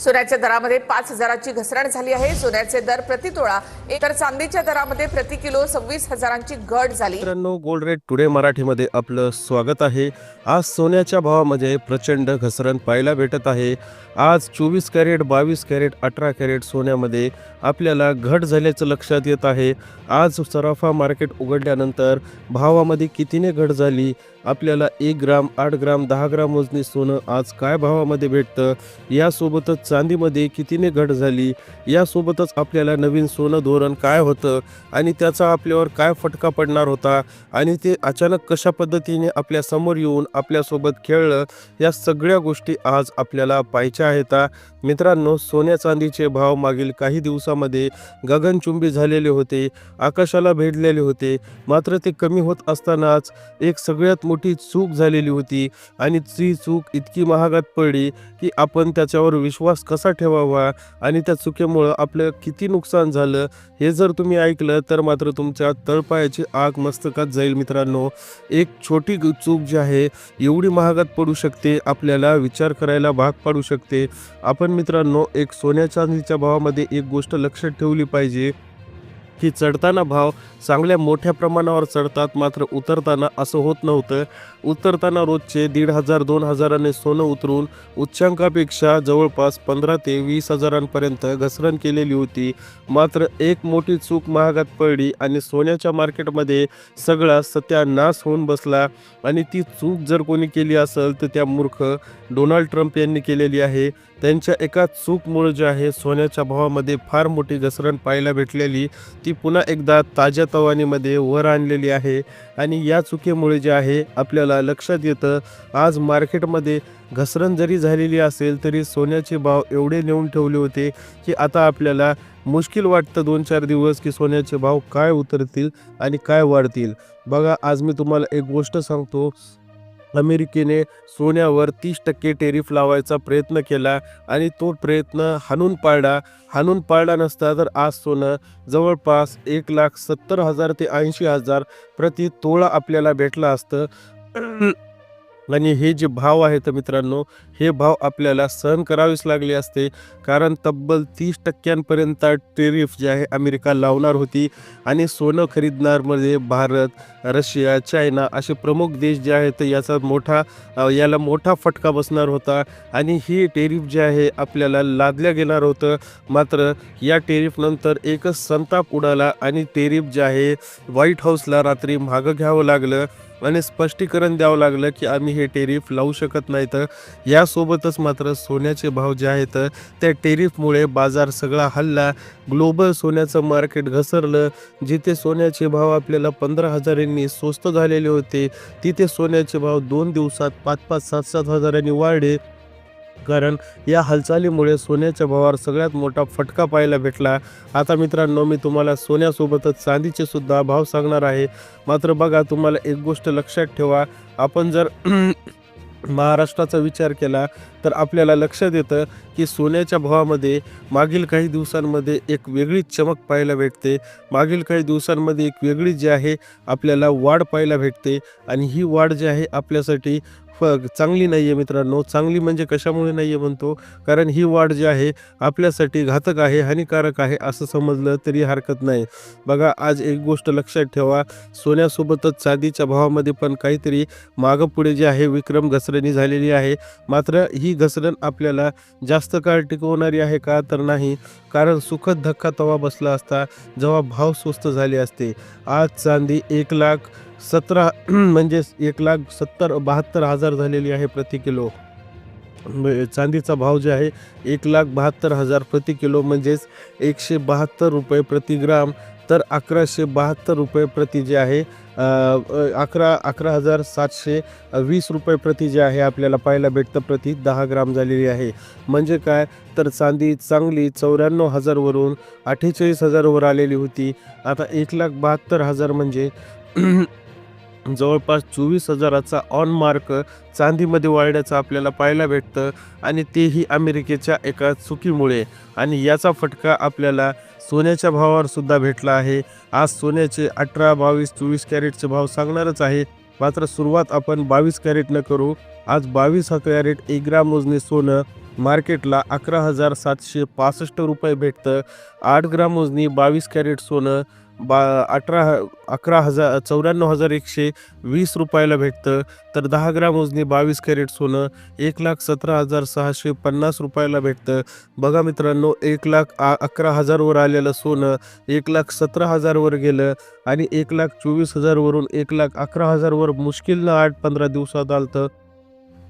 सोन्याच्या दरामध्ये पाच हजाराची घसरण झाली आहे. सोन्याचे दर प्रतितोळा तर चांदीच्या दरामध्ये प्रति किलो सव्वीस हजारांची घट झाली. मित्रांनो गोल्ड रेट टुडे मराठीमध्ये आपलं स्वागत आहे. आज सोन्याच्या भावामध्ये प्रचंड घसरण पाहायला भेटत आहे. आज चोवीस कॅरेट बावीस कॅरेट अठरा कॅरेट सोन्यामध्ये आपल्याला घट झाल्याचं लक्षात येत आहे. आज सराफा मार्केट उघडल्यानंतर भावामध्ये कितीने घट झाली? आपल्याला एक ग्राम आठ ग्राम दहा ग्राम वजनी सोनं आज काय भावामध्ये भेटतं? यासोबतच चांदीमध्ये कितीने घट झाली? यासोबतच आपल्याला नवीन सोनं धोरण काय होतं? आणि त्याचा आपल्यावर काय फटका पडणार होता? आणि ते अचानक कशा पद्धतीने आपल्यासमोर येऊन आपल्यासोबत खेळलं? या सगळ्या गोष्टी आज आपल्याला पाहायच्या आहेत. मित्रांनो सोन्या चांदीचे भाव मागील काही दिवसामध्ये गगनचुंबी झालेले होते आकाशाला भेडलेले होते. मात्र ते कमी होत असतानाच एक सगळ्यात मोठी चूक झालेली होती आणि ती चूक इतकी महागात पडली की आपण त्याच्यावर विश्वास कसा ठेवावा आणि त्या चुकीमुळं आपलं किती नुकसान झालं हे जर तुम्ही ऐकलं तर मात्र तुमच्या तळपायाची आग मस्तकात जाईल मित्रांनो. एक छोटी चूक जी आहे एवढी महागात पडू शकते आपल्याला विचार करायला भाग पाडू शकते. आपण मित्रांनो एक सोन्या चांदीच्या भावामध्ये एक गोष्ट लक्षात ठेवली पाहिजे. की चढताना भाव चांगल्या मोठ्या प्रमाणावर चढतात मात्र उतरताना असं होत नव्हतं. उतरताना रोजचे दीड हजार दोन हजाराने सोनं उतरून उच्चांकापेक्षा जवळपास पंधरा ते वीस हजारांपर्यंत घसरण केलेली होती. मात्र एक मोठी चूक महागात पडली आणि सोन्याच्या मार्केटमध्ये सगळा सत्यानाश होऊन बसला आणि ती चूक जर कोणी केली असेल तर त्या मूर्ख डोनाल्ड ट्रम्प यांनी केलेली आहे. त्यांच्या एका चूकमुळे जे आहे सोन्याच्या भावामध्ये फार मोठी घसरण पाहायला भेटलेली. ती पुन्हा एकदा ताज्या तवानीमध्ये वर आणलेली आहे. आणि या चुकीमुळे जे आहे आपल्याला लक्षात येतं आज मार्केटमध्ये घसरण जरी झालेली असेल तरी सोन्याचे भाव एवढे नेऊन ठेवले होते की आता आपल्याला मुश्किल वाटतं दोन चार दिवस की सोन्याचे भाव काय उतरतील आणि काय वाढतील. बघा आज मी तुम्हाला एक गोष्ट सांगतो. अमेरिकेने सोन्यावर तीस टक्के टेरिफ लावायचा प्रयत्न केला आणि तो प्रयत्न हाणून पाळला हाणून पाळला नसता तर आज सोनं जवळपास एक लाख सत्तर हजार ते ऐंशी हजार प्रति तोळा आपल्याला भेटला असतं. आणि हे जे भाव आहेत मित्रांनो हे भाव आपल्याला सहन करावेच लागले असते. कारण तब्बल तीस टक्क्यांपर्यंत टेरिफ जे आहे अमेरिका लावणार होती आणि सोनं खरीदणारमध्ये भारत रशिया चायना असे प्रमुख देश जे आहेत याचा मोठा याला मोठा फटका बसणार होता. आणि ही टेरिफ जे आहे आपल्याला लादल्या गेणार होतं. मात्र या टेरिफनंतर एकच संताप उडाला आणि टेरिफ जे आहे व्हाईट हाऊसला रात्री मागं घ्यावं लागलं. आणि स्पष्टीकरण द्यावं लागलं की आम्ही हे टेरिफ लावू शकत नाही. तर यासोबतच मात्र सोन्याचे भाव जे आहेत त्या टेरिफमुळे बाजार सगळा हल्ला. ग्लोबल सोन्याचं मार्केट घसरलं. जिथे सोन्याचे भाव आपल्याला पंधरा हजारांनी स्वस्त झालेले होते तिथे सोन्याचे भाव दोन दिवसात पाच पाच सात सात हजारांनी वाढले. कारण या हालचालीमुळे सोन्याच्या भावावर सगळ्यात मोठा फटका पाहायला भेटला. आता मित्रांनो मी तुम्हाला सोन्यासोबतच चांदीचे सुद्धा भाव सांगणार आहे. मात्र बघा तुम्हाला एक गोष्ट लक्षात ठेवा. आपण जर महाराष्ट्राचा विचार केला तर आपल्याला लक्षात येतं की सोन्याच्या भावामध्ये मागील काही दिवसांमध्ये एक वेगळीच चमक पाहायला भेटते. मागील काही दिवसांमध्ये एक वेगळी जी आहे आपल्याला वाढ पाहायला भेटते. आणि ही वाढ जी आहे आपल्यासाठी चांगली नाही आहे मित्रांनो. चांगली म्हणजे कशामुळे नाही आहे म्हणतो? कारण ही वाढ जी आहे आपल्यासाठी घातक आहे हानिकारक आहे असं समजलं तरी हरकत नाही. बघा आज एक गोष्ट लक्षात ठेवा. सोन्यासोबतच चांदीच्या भावामध्ये पण काहीतरी मागं पुढे जे आहे विक्रम घसरणी झालेली आहे. मात्र ही घसरण आपल्याला जास्त काळ टिकवणारी आहे का तर नाही. कारण सुखद धक्का तवा बसला असता जेव्हा भाव स्वस्त झाले असते. आज चांदी एक लाख सतरा म्हणजे एक लाख सत्तर बहात्तर हजार झालेली आहे प्रति किलो. म्हणजे चांदीचा भाव जे आहे एक लाख बहात्तर हजार प्रति किलो म्हणजेच एकशे बहात्तर रुपये प्रति ग्राम. तर अकराशे बहात्तर रुपये प्रति जे आहे अकरा अकरा हजार सातशे वीस रुपये प्रति जे आहे आपल्याला पाहायला भेटतं प्रति दहा ग्राम झालेली आहे. म्हणजे काय? तर चांदी चांगली चौऱ्याण्णव हजारवरून अठ्ठेचाळीस हजारवर आलेली होती. आता एक लाख बहात्तर हजार म्हणजे जवळपास चोवीस हजाराचा ऑन मार्क चांदीमध्ये वाढल्याचं आपल्याला पाहायला भेटतं आणि तेही अमेरिकेच्या एका चुकीमुळे. आणि याचा फटका आपल्याला सोन्याच्या भावावर सुद्धा भेटला आहे. आज सोन्याचे अठरा बावीस चोवीस कॅरेटचे भाव सांगणारच आहे. मात्र सुरुवात आपण बावीस कॅरेटनं करू. आज बावीस कॅरेट एक ग्राम मोजणे सोनं. मार्केटला अकरा हजार सातशे पासष्ट रुपये भेटतं. आठ ग्राम मोजणी बावीस कॅरेट सोनं. बा अठरा अकरा हजार चौऱ्याण्णव हजार एकशे वीस रुपयाला भेटतं. तर दहा ग्राम मोजणी बावीस कॅरेट सोनं एक लाख सतरा हजार सहाशे पन्नास रुपयाला भेटतं. बघा मित्रांनो एक लाख आ अकरा हजारवर आलेलं सोनं एक लाख सतरा हजारवर गेलं आणि एक लाख चोवीस हजारवरून एक लाख अकरा हजारवर मुश्किलनं आठ पंधरा दिवसात आलतं.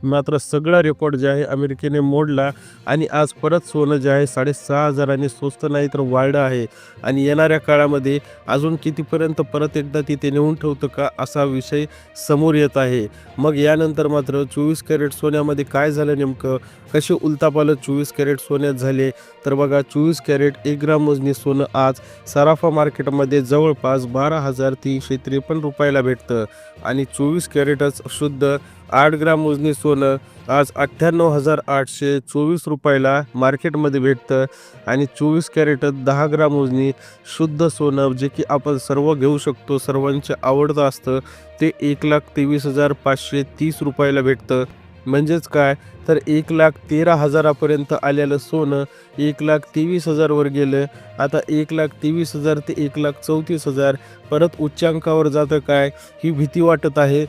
मात्र सगळा रेकॉर्ड जे आहे अमेरिकेने मोडला आणि आज परत सोनं जे आहे साडेसहा हजारांनी स्वस्त नाही तर वाढलं आहे. आणि येणाऱ्या काळामध्ये अजून कितीपर्यंत परत एकदा तिथे नेऊन ठेवतं का असा विषय समोर येत आहे. मग यानंतर मात्र चोवीस कॅरेट सोन्यामध्ये काय झालं नेमकं? कसे उलतापालं चोवीस कॅरेट सोन्यात झाले? तर बघा चोवीस कॅरेट एक ग्राम मोजणी सोनं आज सराफा मार्केटमध्ये जवळपास बारा हजार तीनशे त्रेपन्न रुपयाला भेटतं. आणि चोवीस कॅरेटच शुद्ध आठ ग्राम मोजणी सोनं आज अठ्ठ्याण्णव हजार आठशे चोवीस रुपयाला मार्केटमध्ये भेटतं. आणि चोवीस कॅरेट दहा ग्राम मोजणी शुद्ध सोनं जे की आपण सर्व घेऊ शकतो सर्वांचे आवडतं असतं ते एक लाख तेवीस हजार पाचशे तीस रुपयाला भेटतं. म्हणजेच काय? तर एक लाख तेरा हजारापर्यंत आलेलं सोनं एक लाख तेवीस हजारवर गेलं. आता एक लाख तेवीस हजार ते एक लाख चौतीस हजार परत उच्चांकावर जातं काय? ही भीती वाटत आहे.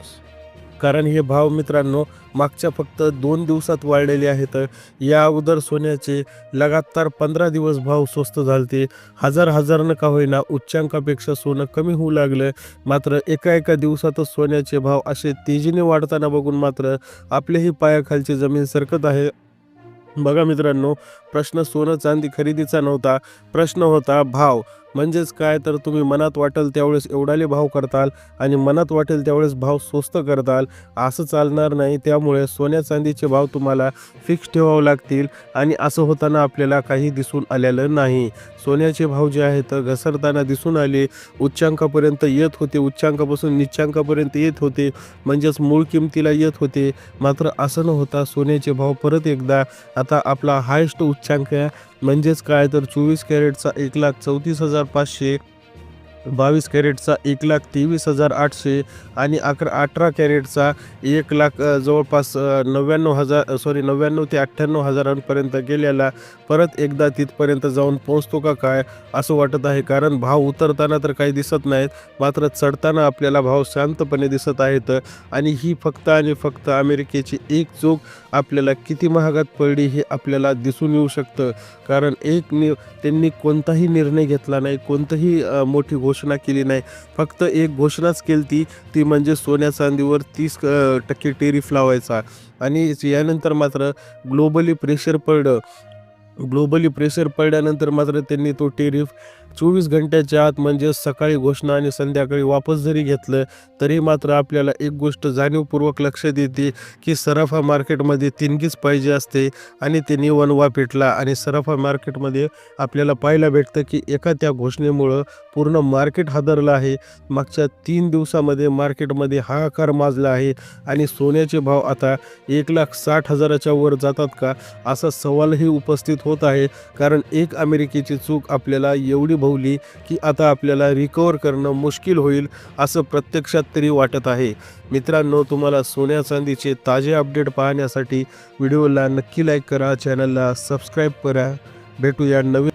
कारण हे भाव मित्रांनो मागच्या फक्त दोन दिवसात वाढलेले आहेत. या अगोदर सोन्याचे लगातार पंधरा दिवस भाव स्वस्त झालते. हजार हजारनं का होईना उच्चांकापेक्षा सोनं कमी होऊ लागलं. मात्र एका एका दिवसातच सोन्याचे भाव असे तेजीने वाढताना बघून मात्र आपल्याही पायाखालची जमीन सरकत आहे. बघा मित्रांनो प्रश्न सोनं चांदी खरेदीचा नव्हता. प्रश्न होता भाव. म्हणजेच काय तर तुम्ही मनात वाटेल त्यावेळेस एवढाले भाव करताल आणि मनात वाटेल त्यावेळेस भाव स्वस्त करताल असं चालणार नाही. त्यामुळे सोन्या चांदीचे भाव तुम्हाला फिक्स ठेवावं लागतील आणि असं होताना आपल्याला काही दिसून आलेलं नाही. सोन्याचे भाव जे आहेत घसरताना दिसून आले. उच्चांकापर्यंत येत होते. उच्चांकापासून निच्चांकापर्यंत येत होते. म्हणजेच मूळ किमतीला येत होते. मात्र असं न होता सोन्याचे भाव परत एकदा आता आपला हायस्ट उच्चांक आहे. म्हणजेच काय तर चोवीस कॅरेटचा एक लाख चौतीस हजार पाचशे बावीस कॅरेटचा एक लाख तेवीस हजार आठशे आणि अकरा अठरा कॅरेटचा एक लाख जवळपास नव्याण्णव हजार सॉरी नव्याण्णव ते अठ्ठ्याण्णव हजारांपर्यंत गेलेला. परत एकदा तिथपर्यंत जाऊन पोहोचतो का काय असं वाटत आहे. कारण भाव उतरताना तर काही दिसत नाहीत. मात्र चढताना आपल्याला भाव शांतपणे दिसत आहेत. आणि ही फक्त आणि फक्त अमेरिकेची एक चूक आपल्याला किती महागात पडली हे आपल्याला दिसून येऊ शकतं. कारण एक नि त्यांनी कोणताही निर्णय घेतला नाही. कोणतंही मोठी घोषणा केली नाही. फक्त एक घोषणाच केली ती ती म्हणजे सोन्या चांदीवर तीस टक्के टेरिफ लावायचा. आणि यानंतर मात्र ग्लोबली प्रेशर पडलं. ग्लोबली प्रेशर पडल्यानंतर मात्र त्यांनी तो टेरिफ चोवीस घंट्याच्या आत म्हणजे सकाळी घोषणा आणि संध्याकाळी वापस जरी घेतलं तरी मात्र आपल्याला एक गोष्ट जाणीवपूर्वक लक्षात येते की सराफा मार्केटमध्ये तिनगीच पाहिजे असते आणि त्यांनी वनवा पेटला आणि सराफा मार्केटमध्ये आपल्याला पाहायला भेटतं की एका त्या घोषणेमुळं पूर्ण मार्केट हादरलं आहे. मागच्या तीन दिवसामध्ये मार्केटमध्ये हाहाकार माजला आहे आणि सोन्याचे भाव आता एक लाख साठ हजाराच्या वर जातात का असा सवालही उपस्थित होत आहे. कारण एक अमेरिकेची चूक आपल्याला एवढी अनुभवली की आता आपल्याला रिकवर करणं मुश्किल होईल असं प्रत्यक्षात तरी वाटत आहे. मित्रांनो तुम्हाला सोन्या चांदीचे ताजे अपडेट पाहण्यासाठी व्हिडिओला नक्की लाईक करा चॅनलला सबस्क्राईब करा. भेटूया नवीन